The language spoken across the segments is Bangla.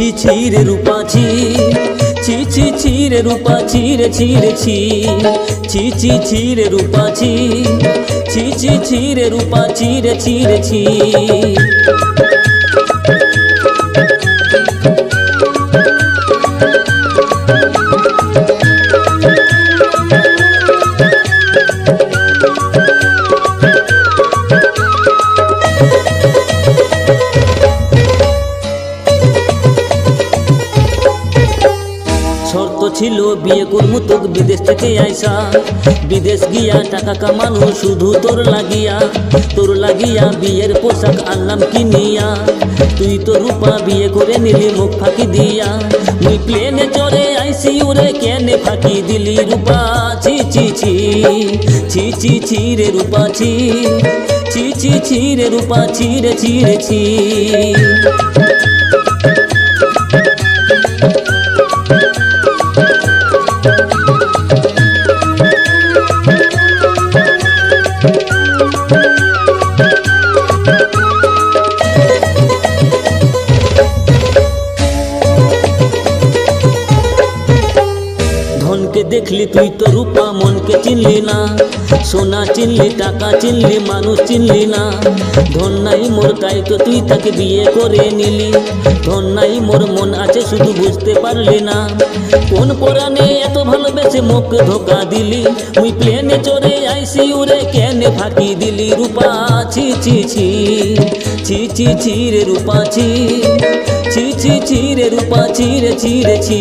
ছি ছি রে রূপা ছি। ছি ছি ছি রে রূপা ছি রে ছি রে ছি। ছি ছি ছি রে রূপা ছি। ছি ছি ছি রে রূপা ছি রে ছি রে ছি। ছিল, বিয়ে করব তোক বিদেশ থেকে আইসা। বিদেশ গিয়া টাকা কামানো শুধু তোর লাগিয়া। তোর লাগিয়া বিয়ের পোশাক আনলাম কিনিয়া। তুই তো রূপা, বিয়ে করে নিলি, মুখ ফাঁকি দিয়া। মুই প্লেনে চড়ে আইসি, ওরে কেনে ফাঁকি দিলি রূপা? ছি ছি ছি ছি ছি ছি রে রূপা, ছি ছি ছি ছি রে রূপা, ছি রে ছি রে, ছি। Thank you. ধনকে দেখলি তুই তো রূপা, মনকে চিনলি না। সোনা চিনলি, টাকা চিনলি, মানুষ চিনলি না। ধন নাই মোর, তাই তো তুই তাকে বিয়ে করে নিলি। ধন নাই মোর, মন আছে শুধু বুঝতে পারলি না। কোন পরাণে এত ভালোবেসে মুখ ধোকা দিলি? মুই প্লেনে চড়ে আইসি উড়ে কেনে ফাঁকি দিলি? রূপা, ছি ছি ছি ছি ছি ছি রে রূপা, ছি ছি ছি ছি রে রূপা, ছি রে ছি রে, ছি।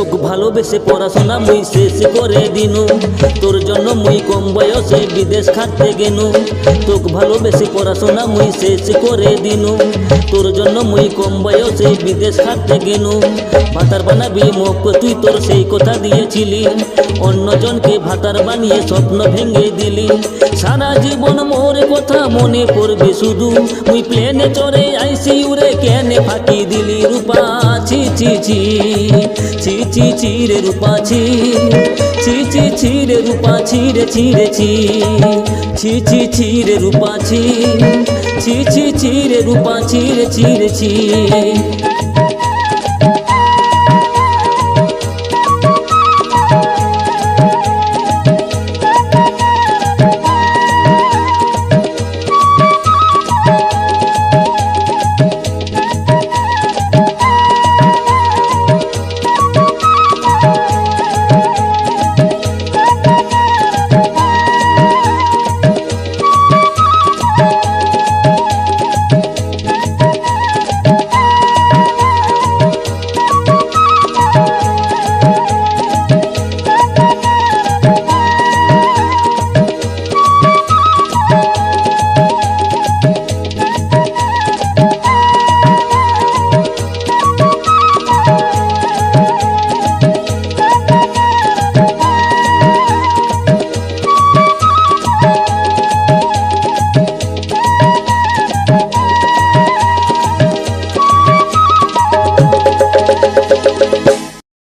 তোকে ভালোবেসে পড়াশোনা মুই শেষ করে দিনু। তোর জন্য মুই কম বয়সে বিদেশ খাটতে গেনু। তোকে ভালোবেসে পড়াশোনা মুই শেষ করে দিনু। তোর জন্য মুই কম বয়সে বিদেশ খাটতে গেনু। ভাতার বানাবি মুখ, তুই তোর সেই কথা দিয়েছিলি। অন্যজনকে ভাতার বানিয়ে স্বপ্ন ভেঙে দিলি। সারা জীবন মোর কথা মনে পড়বে শুধু। মুই প্লেনে চড়ে আইসি উড়ে কেনে ফাঁকি দিলি রূপা? ছি ছি ছি। ছি চিরে রূপা ছি। ছি ছি ছি রে রূপা ছি রে, ছি ছি। ছি ছি ছি রে রূপা ছি। ছি ছি ছি রূপা ছি রে ছি।